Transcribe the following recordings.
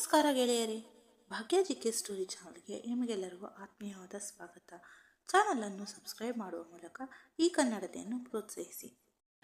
ನಮಸ್ಕಾರ ಗೆಳೆಯರೇ ಭಾಗ್ಯ G K story ಚಾನಲ್ಗೆ ನಿಮಗೆಲ್ಲರಿಗೂ ಆತ್ಮೀಯವಾದ ಸ್ವಾಗತ. ಚಾನಲನ್ನು ಸಬ್ಸ್ಕ್ರೈಬ್ ಮಾಡುವ ಮೂಲಕ ಈ ಕನ್ನಡತೆಯನ್ನು ಪ್ರೋತ್ಸಾಹಿಸಿ.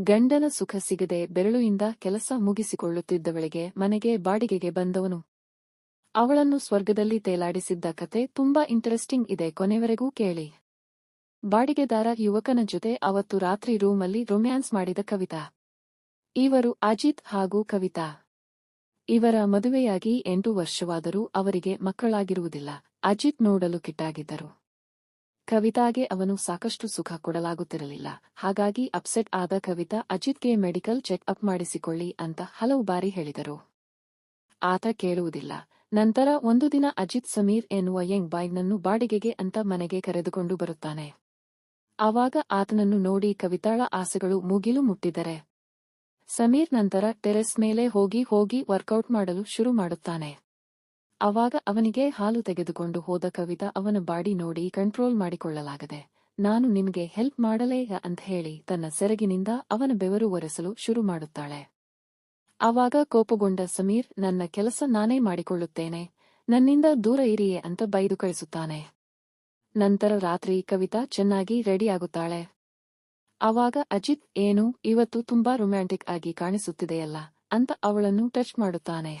ಗಂಡನ ಸುಖ ಸಿಗದೆ ಬೆರಳುಯಿಂದ ಕೆಲಸ ಮುಗಿಸಿಕೊಳ್ಳುತ್ತಿದ್ದವಳಿಗೆ ಮನೆಗೆ ಬಾಡಿಗೆಗೆ ಬಂದವನು. ಅವಳನ್ನು ಸ್ವರ್ಗದಲ್ಲಿ ತೇಲಾಡಿಸಿದ್ದ ಕತೆ ತುಂಬಾ ಇಂಟರೆಸ್ಟಿಂಗ್ ಇದೆ ಕೊನೆವರೆಗೂ ಕೇಳಿ. ಬಾಡಿಗೆದಾರ ಯುವಕನ ಜೊತೆ ಅವತ್ತು ರಾತ್ರಿ ರೂಮಲ್ಲಿ ರೊಮ್ಯಾನ್ಸ್ ಮಾಡಿದ ಕವಿತಾ. ಇವರು ಅಜಿತ್ ಹಾಗೂ ಕವಿತಾ. ಇವರ ಮದುವೆಯಾಗಿ ಎಂಟು ವರ್ಷವಾದರೂ ಅವರಿಗೆ ಮಕ್ಕಳಾಗಿರುವುದಿಲ್ಲ. ಅಜಿತ್ ನೋಡಲು ಕಿಟ್ಟಾಗಿದ್ದರು. ಕವಿತಾಗೆ ಅವನು ಸಾಕಷ್ಟು ಸುಖ ಕೊಡಲಾಗುತ್ತಿರಲಿಲ್ಲ. ಹಾಗಾಗಿ ಅಪ್ಸೆಟ್ ಆದ ಕವಿತಾ, ಅಜಿತ್ಗೆ ಮೆಡಿಕಲ್ ಚೆಕ್ ಅಪ್ ಮಾಡಿಸಿಕೊಳ್ಳಿ ಅಂತ ಹಲವು ಬಾರಿ ಹೇಳಿದರು. ಆತ ಕೇಳುವುದಿಲ್ಲ. ನಂತರ ಒಂದು ದಿನ ಅಜಿತ್ ಸಮೀರ್ ಎನ್ನುವ ಯಂಗ್ ಬಾಯ್ನನ್ನು ಬಾಡಿಗೆಗೆ ಅಂತ ಮನೆಗೆ ಕರೆದುಕೊಂಡು ಬರುತ್ತಾನೆ. ಆವಾಗ ಆತನನ್ನು ನೋಡಿ ಕವಿತಾಳ ಆಸೆಗಳು ಮುಗಿಲು ಮುಟ್ಟಿದರೆ. ಸಮೀರ್ ನಂತರ ಟೆರೆಸ್ ಮೇಲೆ ಹೋಗಿ ಹೋಗಿ ವರ್ಕೌಟ್ ಮಾಡಲು ಶುರು ಮಾಡುತ್ತಾನೆ. ಅವಾಗ ಅವನಿಗೆ ಹಾಲು ತೆಗೆದುಕೊಂಡು ಹೋದ ಕವಿತಾ ಅವನ ಬಾಡಿ ನೋಡಿ ಕಂಟ್ರೋಲ್ ಮಾಡಿಕೊಳ್ಳಲಾಗದೆ, ನಾನು ನಿಮಗೆ ಹೆಲ್ಪ್ ಮಾಡಲೇ ಅಂತ ಹೇಳಿ ತನ್ನ ಸೆರಗಿನಿಂದ ಅವನ ಬೆವರು ಒರೆಸಲು ಶುರು ಮಾಡುತ್ತಾಳೆ. ಆವಾಗ ಕೋಪಗೊಂಡ ಸಮೀರ್, ನನ್ನ ಕೆಲಸ ನಾನೇ ಮಾಡಿಕೊಳ್ಳುತ್ತೇನೆ, ನನ್ನಿಂದ ದೂರ ಇರಿಯೇ ಅಂತ ಬೈದು ಕಳಿಸುತ್ತಾನೆ. ನಂತರ ರಾತ್ರಿ ಕವಿತಾ ಚೆನ್ನಾಗಿ ರೆಡಿಯಾಗುತ್ತಾಳೆ ಆವಾಗ ಅಜಿತ್, ಏನು, ಇವತ್ತು ತುಂಬಾ ರೊಮ್ಯಾಂಟಿಕ್ ಆಗಿ ಕಾಣಿಸುತ್ತಿದೆಯಲ್ಲ ಅಂತ ಅವಳನ್ನು ಟಚ್ ಮಾಡುತ್ತಾನೆ.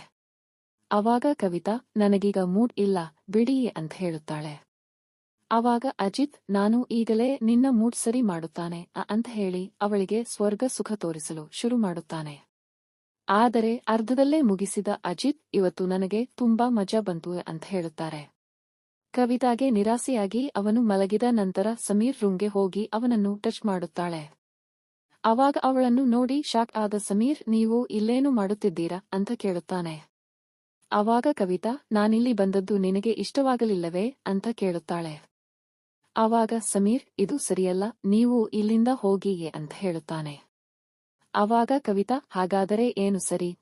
ಆವಾಗ ಕವಿತಾ, ನನಗೀಗ ಮೂಡ್ ಇಲ್ಲ, ಬಿಡಿ ಅಂತ ಹೇಳುತ್ತಾಳೆ. ಅವಾಗ ಅಜಿತ್, ನಾನು ಈಗಲೇ ನಿನ್ನ ಮೂಡ್ ಸರಿ ಮಾಡುತ್ತಾನೆ ಅಂತ ಹೇಳಿ ಅವಳಿಗೆ ಸ್ವರ್ಗ ಸುಖ ತೋರಿಸಲು ಶುರು ಮಾಡುತ್ತಾನೆ. ಆದರೆ ಅರ್ಧದಲ್ಲೇ ಮುಗಿಸಿದ ಅಜಿತ್, ಇವತ್ತು ನನಗೆ ತುಂಬಾ ಮಜಾ ಬಂತು ಅಂತ ಹೇಳುತ್ತಾರೆ. ಕವಿತಾಗೆ ನಿರಾಸೆಯಾಗಿ ಅವನು ಮಲಗಿದ ನಂತರ ಸಮೀರ್ ರೂಮ್ಗೆ ಹೋಗಿ ಅವನನ್ನು ಟಚ್ ಮಾಡುತ್ತಾಳೆ. ಅವಾಗ ಅವಳನ್ನು ನೋಡಿ ಶಾಕ್ ಆದ ಸಮೀರ್, ನೀವು ಇಲ್ಲೇನು ಮಾಡುತ್ತಿದ್ದೀರಾ ಅಂತ ಕೇಳುತ್ತಾನೆ. ಆವಾಗ ಕವಿತಾ, ನಾನಿಲ್ಲಿ ಬಂದದ್ದು ನಿನಗೆ ಇಷ್ಟವಾಗಲಿಲ್ಲವೇ ಅಂತ ಕೇಳುತ್ತಾಳೆ. ಆವಾಗ ಸಮೀರ್, ಇದು ಸರಿಯಲ್ಲ, ನೀವು ಇಲ್ಲಿಂದ ಹೋಗಿಯೇ ಅಂತ ಹೇಳುತ್ತಾನೆ. ಆವಾಗ ಕವಿತಾ, ಹಾಗಾದರೆ ಏನು ಸರಿ?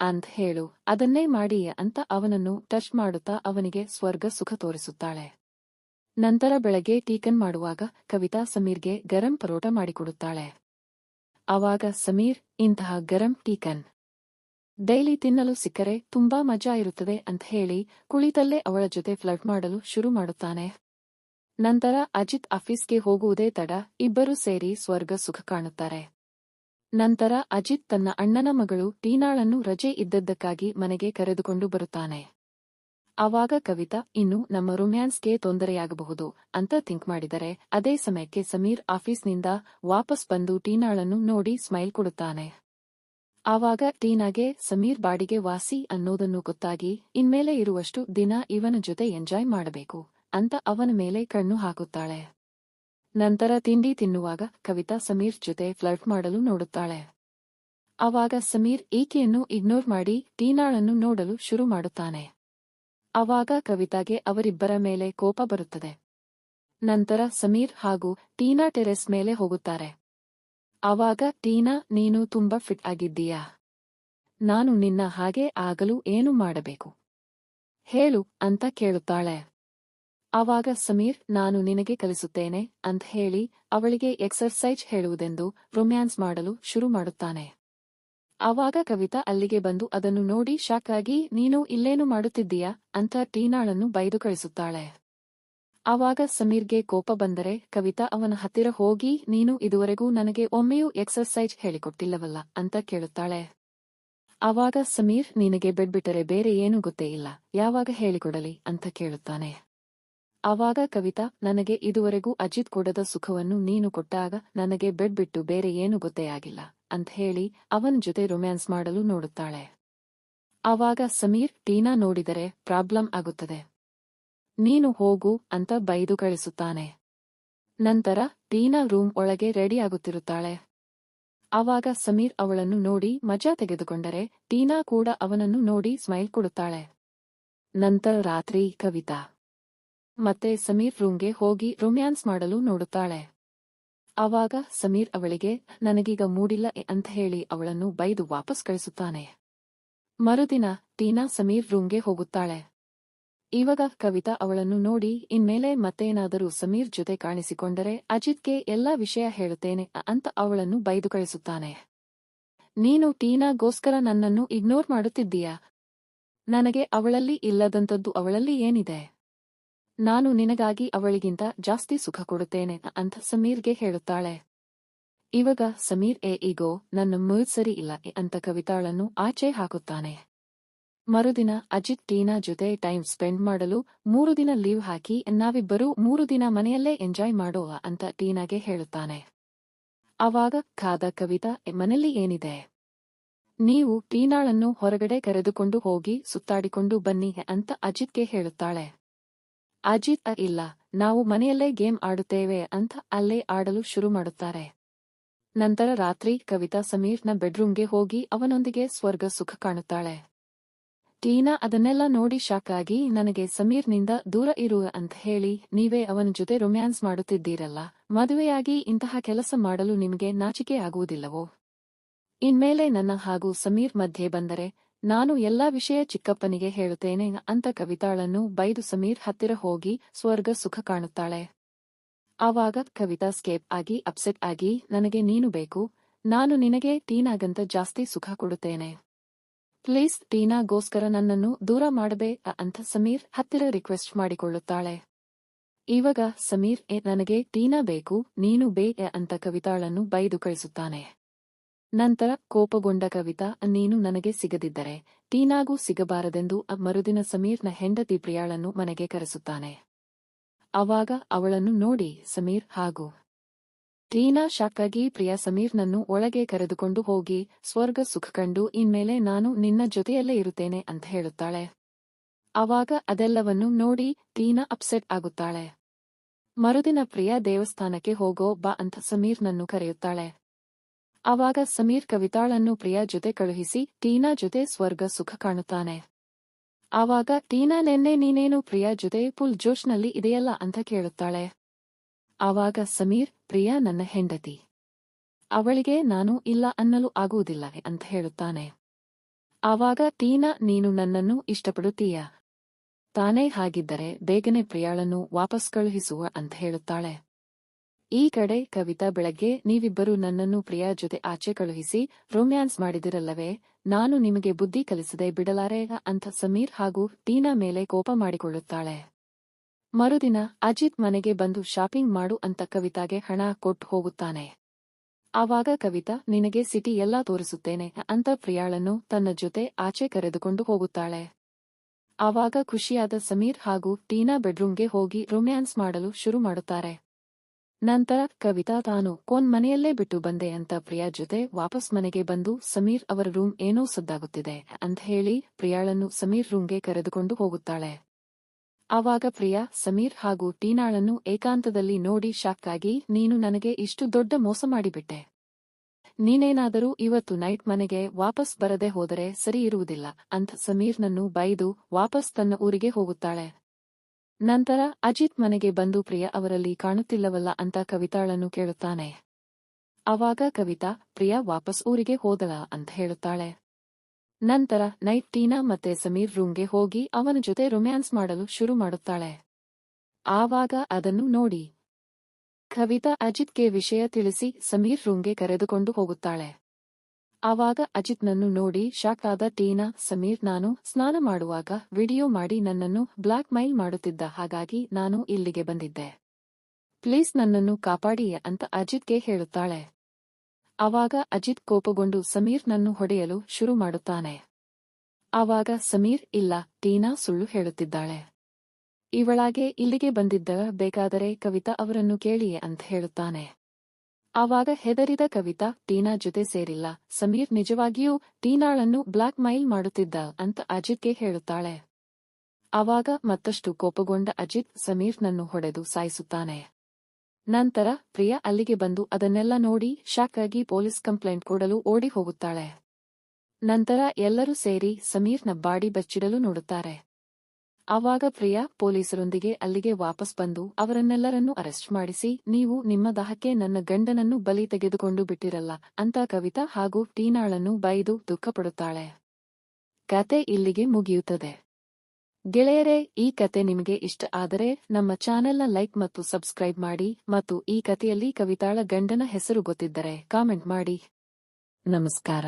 ಅಂತ ಹೇಳು, ಅದನ್ನೇ ಮಾಡಿಯೆ ಅಂತ ಅವನನ್ನು ಟಚ್ ಮಾಡುತ್ತಾ ಅವನಿಗೆ ಸ್ವರ್ಗ ಸುಖ ತೋರಿಸುತ್ತಾಳೆ. ನಂತರ ಬೆಳಗ್ಗೆ ಟೀಕನ್ ಮಾಡುವಾಗ ಕವಿತಾ ಸಮೀರ್ಗೆ ಗರಂ ಪರೋಟ ಮಾಡಿಕೊಡುತ್ತಾಳೆ. ಆವಾಗ ಸಮೀರ್, ಇಂತಹ ಗರಂ ಟೀಕನ್. ಡೈಲಿ ತಿನ್ನಲು ಸಿಕ್ಕರೆ ತುಂಬಾ ಮಜಾ ಇರುತ್ತದೆ ಅಂತ ಹೇಳಿ ಕುಳಿತಲ್ಲೇ ಅವಳ ಜೊತೆ ಫ್ಲರ್ಟ್ ಮಾಡಲು ಶುರು ಮಾಡುತ್ತಾನೆ. ನಂತರ ಅಜಿತ್ ಆಫೀಸ್ಗೆ ಹೋಗುವುದೇ ತಡ, ಇಬ್ಬರು ಸೇರಿ ಸ್ವರ್ಗ ಸುಖ ಕಾಣುತ್ತಾರೆ. ನಂತರ ಅಜಿತ್ ತನ್ನ ಅಣ್ಣನ ಮಗಳು ಟೀನಾಳನ್ನು ರಜೆ ಇದ್ದದ್ದಕ್ಕಾಗಿ ಮನೆಗೆ ಕರೆದುಕೊಂಡು ಬರುತ್ತಾನೆ. ಆವಾಗ ಕವಿತಾ, ಇನ್ನು ನಮ್ಮ ರೊಮ್ಯಾನ್ಸ್ಗೆ ತೊಂದರೆಯಾಗಬಹುದು ಅಂತ ಥಿಂಕ್ ಮಾಡಿದರೆ, ಅದೇ ಸಮಯಕ್ಕೆ ಸಮೀರ್ ಆಫೀಸ್ನಿಂದ ವಾಪಸ್ ಬಂದು ಟೀನಾಳನ್ನು ನೋಡಿ ಸ್ಮೈಲ್ ಕೊಡುತ್ತಾನೆ. ಆವಾಗ ಟೀನಾಗೆ ಸಮೀರ್ ಬಾಡಿಗೆ ವಾಸಿ ಅನ್ನೋದನ್ನು ಗೊತ್ತಾಗಿ, ಇನ್ಮೇಲೆ ಇರುವಷ್ಟು ದಿನ ಇವನ ಜೊತೆ ಎಂಜಾಯ್ ಮಾಡಬೇಕು ಅಂತ ಅವನ ಮೇಲೆ ಕಣ್ಣು ಹಾಕುತ್ತಾಳೆ. ನಂತರ ತಿಂಡಿ ತಿನ್ನುವಾಗ ಕವಿತಾ ಸಮೀರ್ ಜೊತೆ ಫ್ಲರ್ಟ್ ಮಾಡಲು ನೋಡುತ್ತಾಳೆ. ಆವಾಗ ಸಮೀರ್ ಈಕೆಯನ್ನು ಇಗ್ನೋರ್ ಮಾಡಿ ಟೀನಾಳನ್ನು ನೋಡಲು ಶುರು ಮಾಡುತ್ತಾನೆ. ಆವಾಗ ಕವಿತಾಗೆ ಅವರಿಬ್ಬರ ಮೇಲೆ ಕೋಪ ಬರುತ್ತದೆ. ನಂತರ ಸಮೀರ್ ಹಾಗೂ ಟೀನಾ ಟೆರೆಸ್ ಮೇಲೆ ಹೋಗುತ್ತಾರೆ. ಆವಾಗ ಟೀನಾ, ನೀನು ತುಂಬಾ ಫಿಟ್ ಆಗಿದ್ದೀಯಾ? ನಾನು ನಿನ್ನ ಹಾಗೆ ಆಗಲು ಏನು ಮಾಡಬೇಕು? ಹೇಳು ಅಂತ ಕೇಳುತ್ತಾಳೆ. ಆವಾಗ ಸಮೀರ್, ನಾನು ನಿನಗೆ ಕಲಿಸುತ್ತೇನೆ ಅಂತ ಹೇಳಿ ಅವಳಿಗೆ ಎಕ್ಸರ್ಸೈಜ್ ಹೇಳುವುದೆಂದು ರೊಮ್ಯಾನ್ಸ್ ಮಾಡಲು ಶುರು ಮಾಡುತ್ತಾನೆ. ಆವಾಗ ಕವಿತಾ ಅಲ್ಲಿಗೆ ಬಂದು ಅದನ್ನು ನೋಡಿ ಶಾಕ್ ಆಗಿ, ನೀನು ಇಲ್ಲೇನು ಮಾಡುತ್ತಿದ್ದೀಯಾ? ಅಂತ ಟೀನಾಳನ್ನು ಬೈದು ಕಳಿಸುತ್ತಾಳೆ. ಆವಾಗ ಸಮೀರ್ಗೆ ಕೋಪ ಬಂದರೆ ಕವಿತಾ ಅವನ ಹತ್ತಿರ ಹೋಗಿ, ನೀನು ಇದುವರೆಗೂ ನನಗೆ ಒಮ್ಮೆಯೂ ಎಕ್ಸರ್ಸೈಜ್ ಹೇಳಿಕೊಟ್ಟಿಲ್ಲವಲ್ಲ ಅಂತ ಕೇಳುತ್ತಾಳೆ. ಆವಾಗ ಸಮೀರ್, ನಿನಗೆ ಬೆಡ್ಬಿಟ್ಟರೆ ಬೇರೆ ಏನೂ ಗೊತ್ತೇ ಇಲ್ಲ, ಯಾವಾಗ ಹೇಳಿಕೊಡಲಿ ಅಂತ ಕೇಳುತ್ತಾನೆ. ಆವಾಗ ಕವಿತಾ, ನನಗೆ ಇದುವರೆಗೂ ಅಜಿತ್ ಕೊಡದ ಸುಖವನ್ನು ನೀನು ಕೊಟ್ಟಾಗ ನನಗೆ ಬೆಡ್ ಬಿಟ್ಟು ಬೇರೆ ಏನು ಗೊತ್ತೇ ಆಗಿಲ್ಲ ಅಂತ ಹೇಳಿ ಅವನ ಜೊತೆ ರೊಮ್ಯಾನ್ಸ್ ಮಾಡಲು ನೋಡುತ್ತಾಳೆ. ಆವಾಗ ಸಮೀರ್, ಟೀನಾ ನೋಡಿದರೆ ಪ್ರಾಬ್ಲಮ್ ಆಗುತ್ತದೆ. ನೀನು ಹೋಗು ಅಂತ ಬೈದು ಕಳಿಸುತ್ತಾನೆ. ನಂತರ ಟೀನಾ ರೂಮ್ ಒಳಗೆ ರೆಡಿ ಆಗುತ್ತಿರುತ್ತಾಳೆ. ಆವಾಗ ಸಮೀರ್ ಅವಳನ್ನು ನೋಡಿ ಮಜಾ ತೆಗೆದುಕೊಂಡರೆ ಟೀನಾ ಕೂಡ ಅವನನ್ನು ನೋಡಿ ಸ್ಮೈಲ್ ಕೊಡುತ್ತಾಳೆ. ನಂತರ ರಾತ್ರಿ ಕವಿತಾ. ಮತ್ತೆ ಸಮೀರ್ ರೂಮ್ಗೆ ಹೋಗಿ ರೊಮ್ಯಾನ್ಸ್ ಮಾಡಲು ನೋಡುತ್ತಾಳೆ. ಆವಾಗ ಸಮೀರ್ ಅವಳಿಗೆ, ನನಗೀಗ ಮೂಡಿಲ್ಲ ಅಂತ ಹೇಳಿ ಅವಳನ್ನು ಬೈದು ವಾಪಸ್ ಕಳಿಸುತ್ತಾನೆ. ಮರುದಿನ ಟೀನಾ ಸಮೀರ್ ರೂಮ್ಗೆ ಹೋಗುತ್ತಾಳೆ. ಇವಾಗ ಕವಿತಾ ಅವಳನ್ನು ನೋಡಿ ಇನ್ಮೇಲೆ ಮತ್ತೇನಾದರೂ ಸಮೀರ್ ಜೊತೆ ಕಾಣಿಸಿಕೊಂಡರೆ ಅಜಿತ್ಗೆ ಎಲ್ಲಾ ವಿಷಯ ಹೇಳುತ್ತೇನೆ ಅಂತ ಅವಳನ್ನು ಬೈದು ಕಳಿಸುತ್ತಾನೆ ನೀನು ಟೀನಾಗೋಸ್ಕರ ನನ್ನನ್ನು ಇಗ್ನೋರ್ ಮಾಡುತ್ತಿದ್ದೀಯಾ? ನನಗೆ ಅವಳಲ್ಲಿ ಇಲ್ಲದಂತದ್ದು ಅವಳಲ್ಲಿ ಏನಿದೆ? ನಾನು ನಿನಗಾಗಿ ಅವಳಿಗಿಂತ ಜಾಸ್ತಿ ಸುಖ ಕೊಡುತ್ತೇನೆ ಅಂತ ಸಮೀರ್ಗೆ ಹೇಳುತ್ತಾಳೆ. ಇವಾಗ ಸಮೀರ್ ಎ ಈಗೋ, ನನ್ನ ಮೂಡ್ ಸರಿ ಇಲ್ಲ ಅಂತ ಕವಿತಾಳನ್ನು ಆಚೆ ಹಾಕುತ್ತಾನೆ. ಮರುದಿನ ಅಜಿತ್ ಟೀನಾ ಜೊತೆ ಟೈಮ್ ಸ್ಪೆಂಡ್ ಮಾಡಲು ಮೂರು ದಿನ ಲೀವ್ ಹಾಕಿ ನಾವಿಬ್ಬರೂ ಮೂರು ದಿನ ಮನೆಯಲ್ಲೇ ಎಂಜಾಯ್ ಮಾಡುವ ಅಂತ ಟೀನಾಗೆ ಹೇಳುತ್ತಾನೆ. ಆವಾಗ ಖಾದ ಕವಿತಾ "ಎ, ಮನೆಯಲ್ಲಿ ಏನಿದೆ? ನೀವು ಟೀನಾಳನ್ನು ಹೊರಗಡೆ ಕರೆದುಕೊಂಡು ಹೋಗಿ ಸುತ್ತಾಡಿಕೊಂಡು ಬನ್ನಿ ಅಂತ ಅಜಿತ್ಗೆ ಹೇಳುತ್ತಾಳೆ. ಅಜಿತ್ "ಅ, ಇಲ್ಲ ನಾವು ಮನೆಯಲ್ಲೇ ಗೇಮ್ ಆಡುತ್ತೇವೆ ಅಂತ ಅಲ್ಲೇ ಆಡಲು ಶುರು ಮಾಡುತ್ತಾರೆ. ನಂತರ ರಾತ್ರಿ ಕವಿತಾ ಸಮೀರ್ನ ಬೆಡ್ರೂಮ್ಗೆ ಹೋಗಿ ಅವನೊಂದಿಗೆ ಸ್ವರ್ಗ ಸುಖ ಕಾಣುತ್ತಾಳೆ. ಟೀನಾ ಅದನ್ನೆಲ್ಲ ನೋಡಿ ಶಾಕಾಗಿ ನನಗೆ ಸಮೀರ್ನಿಂದ ದೂರ ಇರುವ ಅಂತ ಹೇಳಿ, ನೀವೇ ಅವನ ಜೊತೆ ರೊಮ್ಯಾನ್ಸ್ ಮಾಡುತ್ತಿದ್ದೀರಲ್ಲ, ಮದುವೆಯಾಗಿ ಇಂತಹ ಕೆಲಸ ಮಾಡಲು ನಿಮಗೆ ನಾಚಿಕೆ ಆಗುವುದಿಲ್ಲವೋ? ಇನ್ಮೇಲೆ ನನ್ನ ಹಾಗೂ ಸಮೀರ್ ಮಧ್ಯೆ ಬಂದರೆ, ನಾನು ಎಲ್ಲಾ ವಿಷಯ ಚಿಕ್ಕಪ್ಪನಿಗೆ ಹೇಳುತ್ತೇನೆ ಅಂತ ಕವಿತಾಳನ್ನು ಬೈದು ಸಮೀರ್ ಹತ್ತಿರ ಹೋಗಿ ಸ್ವರ್ಗ ಸುಖ ಕಾಣುತ್ತಾಳೆ. ಆವಾಗ ಕವಿತಾ ಸ್ಕೇಪ್ ಆಗಿ, ಅಪ್ಸೆಟ್ ಆಗಿ, ನನಗೆ ನೀನು ಬೇಕು, ನಾನು ನಿನಗೆ ಟೀನಾಗಂತ ಜಾಸ್ತಿ ಸುಖ ಕೊಡುತ್ತೇನೆ. ಪ್ಲೀಸ್ ಟೀನಾಗೋಸ್ಕರ ನನ್ನನ್ನು ದೂರ ಮಾಡಬೇ ಅಂತ ಸಮೀರ್ ಹತ್ತಿರ ರಿಕ್ವೆಸ್ಟ್ ಮಾಡಿಕೊಳ್ಳುತ್ತಾಳೆ. ಇವಾಗ ಸಮೀರ್ ಎ ನನಗೆ ಟೀನಾ ಬೇಕು, ನೀನು ಬೇ ಎ ಅಂತ ಕವಿತಾಳನ್ನು ಬೈದು ಕಳಿಸುತ್ತಾನೆ. ನಂತರ ಕೋಪಗೊಂಡ ಕವಿತಾ, ನೀನು ನನಗೆ ಸಿಗದಿದ್ದರೆ ಟೀನಾಗೂ ಸಿಗಬಾರದೆಂದು ಮರುದಿನ ಸಮೀರ್ನ ಹೆಂಡತಿ ಪ್ರಿಯಾಳನ್ನು ಮನೆಗೆ ಕರೆಸುತ್ತಾನೆ. ಅವಾಗ ಅವಳನ್ನು ನೋಡಿ ಸಮೀರ್ ಹಾಗೂ ಟೀನಾ ಶಾಕಾಗಿ ಪ್ರಿಯ ಸಮೀರ್ನನ್ನು ಒಳಗೆ ಕರೆದುಕೊಂಡು ಹೋಗಿ, ಸ್ವರ್ಗ ಸುಖ ಕಂಡು ಇನ್ಮೇಲೆ ನಾನು ನಿನ್ನ ಜೊತೆಯಲ್ಲೇ ಇರುತ್ತೇನೆ ಅಂತ ಹೇಳುತ್ತಾಳೆ. ಆವಾಗ ಅದೆಲ್ಲವನ್ನು ನೋಡಿ ಟೀನಾ ಅಪ್ಸೆಟ್ ಆಗುತ್ತಾಳೆ. ಮರುದಿನ ಪ್ರಿಯ ದೇವಸ್ಥಾನಕ್ಕೆ ಹೋಗೋ ಬಾ ಅಂತ ಸಮೀರ್ನನ್ನು ಕರೆಯುತ್ತಾಳೆ. ಆವಾಗ ಸಮೀರ್ ಕವಿತಾಳನ್ನು ಪ್ರಿಯ ಜೊತೆ ಕಳುಹಿಸಿ ಟೀನಾ ಜೊತೆ ಸ್ವರ್ಗ ಸುಖ ಕಾಣುತ್ತಾನೆ. ಆವಾಗ ಟೀನಾ ನೆನ್ನೆ ನೀನೇನು ಪ್ರಿಯ ಜೊತೆ ಫುಲ್ ಜೋಶ್ನಲ್ಲಿ ಇದೆಯಲ್ಲ ಅಂತ ಕೇಳುತ್ತಾಳೆ. ಆವಾಗ ಸಮೀರ್, ಪ್ರಿಯಾ ನನ್ನ ಹೆಂಡತಿ. ಅವಳಿಗೆ ನಾನು ಇಲ್ಲ ಅನ್ನಲು ಆಗುವುದಿಲ್ಲ ಅಂತ ಹೇಳುತ್ತಾನೆ. ಆವಾಗ ತೀನಾ ನೀನು ನನ್ನನ್ನು ಇಷ್ಟಪಡುತ್ತೀಯ? ತಾನೇ ಹಾಗಿದ್ದರೆ ಬೇಗನೆ ಪ್ರಿಯಾಳನ್ನು ವಾಪಸ್ ಕಳುಹಿಸುವ ಅಂತ ಹೇಳುತ್ತಾಳೆ. ಈ ಕಡೆ ಕವಿತಾ ಬೆಳಗ್ಗೆ, ನೀವಿಬ್ಬರು ನನ್ನನ್ನು ಪ್ರಿಯಾ ಜೊತೆ ಆಚೆ ಕಳುಹಿಸಿ ರೊಮ್ಯಾನ್ಸ್ ಮಾಡಿದಿರಲ್ಲವೇ, ನಾನು ನಿಮಗೆ ಬುದ್ಧಿ ಕಲಿಸದೆ ಬಿಡಲಾರೆ ಅಂತ ಸಮೀರ್ ಹಾಗೂ ಟೀನಾ ಮೇಲೆ ಕೋಪ ಮಾಡಿಕೊಳ್ಳುತ್ತಾಳೆ. ಮರುದಿನ ಅಜಿತ್ ಮನೆಗೆ ಬಂದು ಶಾಪಿಂಗ್ ಮಾಡು ಅಂತ ಕವಿತಾಗೆ ಹಣ ಕೊಟ್ಟು ಹೋಗುತ್ತಾನೆ. ಆವಾಗ ಕವಿತಾ, ನಿನಗೆ ಸಿಟಿ ಎಲ್ಲಾ ತೋರಿಸುತ್ತೇನೆ ಅಂತ ಪ್ರಿಯಾಳನ್ನು ತನ್ನ ಜೊತೆ ಆಚೆ ಕರೆದುಕೊಂಡು ಹೋಗುತ್ತಾಳೆ. ಆವಾಗ ಖುಷಿಯಾದ ಸಮೀರ್ ಹಾಗೂ ಟೀನಾ ಬೆಡ್ರೂಮ್ಗೆ ಹೋಗಿ ರೊಮ್ಯಾನ್ಸ್ ಮಾಡಲು ಶುರು ಮಾಡುತ್ತಾರೆ. ನಂತರ ಕವಿತಾ, ತಾನು ಕೋನ್ ಮನೆಯಲ್ಲೇ ಬಿಟ್ಟು ಬಂದೆ ಅಂತ ಪ್ರಿಯಾ ಜೊತೆ ವಾಪಸ್ ಮನೆಗೆ ಬಂದು ಸಮೀರ್ ಅವರ ರೂಮ್ ಏನೋ ಸದ್ದಾಗುತ್ತಿದೆ ಅಂತ ಹೇಳಿ ಪ್ರಿಯಾಳನ್ನು ಸಮೀರ್ ರೂಮ್ಗೆ ಕರೆದುಕೊಂಡು ಹೋಗುತ್ತಾಳೆ. ಆವಾಗ ಪ್ರಿಯಾ, ಸಮೀರ್ ಹಾಗೂ ಟೀನಾಳನ್ನು ಏಕಾಂತದಲ್ಲಿ ನೋಡಿ ಶಾಕ್ಕಾಗಿ ನೀನು ನನಗೆ ಇಷ್ಟು ದೊಡ್ಡ ಮೋಸ ಮಾಡಿಬಿಟ್ಟೆ. ನೀನೇನಾದರೂ ಇವತ್ತು ನೈಟ್ ಮನೆಗೆ ವಾಪಸ್ ಬರದೆ ಹೋದರೆ ಸರಿ ಇರುವುದಿಲ್ಲ, ಅಂತ ಸಮೀರ್ನನ್ನು ಬೈದು ವಾಪಸ್ ತನ್ನ ಊರಿಗೆ ಹೋಗುತ್ತಾಳೆ. ನಂತರ ಅಜಿತ್ ಮನೆಗೆ ಬಂದು ಪ್ರಿಯಾ ಅವರಲ್ಲಿ ಕಾಣುತ್ತಿಲ್ಲವಲ್ಲ ಅಂತ ಕವಿತಾಳನ್ನು ಕೇಳುತ್ತಾನೆ. ಆವಾಗ ಕವಿತಾ, ಪ್ರಿಯಾ ವಾಪಸ್ ಊರಿಗೆ ಹೋದಳ ಅಂತ ಹೇಳುತ್ತಾಳೆ. ನಂತರ ನೈಟ್ ಟೀನಾ ಮತ್ತೆ ಸಮೀರ್ ರೂಮ್ಗೆ ಹೋಗಿ ಅವನ ಜೊತೆ ರೊಮ್ಯಾನ್ಸ್ ಮಾಡಲು ಶುರು ಮಾಡುತ್ತಾಳೆ. ಆವಾಗ ಅದನ್ನು ನೋಡಿ. ಕವಿತಾ ಅಜಿತ್ಗೆ ವಿಷಯ ತಿಳಿಸಿ ಸಮೀರ್ ರೂಮ್ಗೆ ಕರೆದುಕೊಂಡು ಹೋಗುತ್ತಾಳೆ. ಆವಾಗ ಅಜಿತ್ನನ್ನು ನೋಡಿ ಶಾಕ್ ಆದ ಟೀನಾ, ಸಮೀರ್ ನಾನು ಸ್ನಾನ ಮಾಡುವಾಗ ವಿಡಿಯೋ ಮಾಡಿ ನನ್ನನ್ನು ಬ್ಲಾಕ್ ಮೈಲ್ ಮಾಡುತ್ತಿದ್ದ ಹಾಗಾಗಿ ನಾನು ಇಲ್ಲಿಗೆ ಬಂದಿದ್ದೆ. ಪ್ಲೀಸ್ ನನ್ನನ್ನು ಕಾಪಾಡಿ ಅಂತ ಅಜಿತ್ಗೆ ಹೇಳುತ್ತಾಳೆ. ಆವಾಗ ಅಜಿತ್ ಕೋಪಗೊಂಡು ಸಮೀರ್ನನ್ನು ಹೊಡೆಯಲು ಶುರು ಮಾಡುತ್ತಾನೆ. ಆವಾಗ ಸಮೀರ್, ಇಲ್ಲ, ಟೀನಾ ಸುಳ್ಳು ಹೇಳುತ್ತಿದ್ದಾಳೆ. ಇವಳಾಗೆ ಇಲ್ಲಿಗೆ ಬಂದಿದ್ದ ಬೇಕಾದರೆ ಕವಿತಾ ಅವರನ್ನು ಕೇಳಿಯೇ ಅಂತ ಹೇಳುತ್ತಾನೆ. ಆವಾಗ ಹೆದರಿದ ಕವಿತಾ, ಟೀನಾ ಜೊತೆ ಸೇರಿಲ್ಲ. ಸಮೀರ್ ನಿಜವಾಗಿಯೂ ಟೀನಾಳನ್ನು ಬ್ಲ್ಯಾಕ್ ಮೈಲ್ ಮಾಡುತ್ತಿದ್ದ ಅಂತ ಅಜಿತ್ಗೆ ಹೇಳುತ್ತಾಳೆ. ಆವಾಗ ಮತ್ತಷ್ಟು ಕೋಪಗೊಂಡ ಅಜಿತ್ ಸಮೀರ್ನನ್ನು ಹೊಡೆದು ಸಾಯಿಸುತ್ತಾನೆ. ನಂತರ ಪ್ರಿಯಾ ಅಲ್ಲಿಗೆ ಬಂದು ಅದನ್ನೆಲ್ಲ ನೋಡಿ ಶಾಕ್ ಆಗಿ ಪೊಲೀಸ್ ಕಂಪ್ಲೇಂಟ್ ಕೊಡಲು ಓಡಿ ಹೋಗುತ್ತಾಳೆ. ನಂತರ ಎಲ್ಲರೂ ಸೇರಿ ಸಮೀರ್ನ ಬಾಡಿ ಬಚ್ಚಿಡಲು ನೋಡುತ್ತಾರೆ. ಆವಾಗ ಪ್ರಿಯಾ ಪೊಲೀಸರೊಂದಿಗೆ ಅಲ್ಲಿಗೆ ವಾಪಸ್ ಬಂದು ಅವರನ್ನೆಲ್ಲರನ್ನೂ ಅರೆಸ್ಟ್ ಮಾಡಿಸಿ, ನೀವು ನಿಮ್ಮ ದಾಹಕ್ಕೆ ನನ್ನ ಗಂಡನನ್ನು ಬಲಿ ತೆಗೆದುಕೊಂಡು ಬಿಟ್ಟಿರಲ್ಲ ಅಂತ ಕವಿತಾ ಹಾಗೂ ಟೀನಾಳನ್ನು ಬೈದು ದುಃಖಪಡುತ್ತಾಳೆ. ಕತೆ ಇಲ್ಲಿಗೆ ಮುಗಿಯುತ್ತದೆ. ಗೆಳೆಯರೇ, ಈ ಕತೆ ನಿಮಗೆ ಇಷ್ಟ ಆದರೆ ನಮ್ಮ ಚಾನೆಲ್ನ ಲೈಕ್ ಮತ್ತು ಸಬ್ಸ್ಕ್ರೈಬ್ ಮಾಡಿ ಮತ್ತು ಈ ಕಥೆಯಲ್ಲಿ ಕವಿತಾಳ ಗಂಡನ ಹೆಸರು ಗೊತ್ತಿದ್ದರೆ ಕಾಮೆಂಟ್ ಮಾಡಿ. ನಮಸ್ಕಾರ.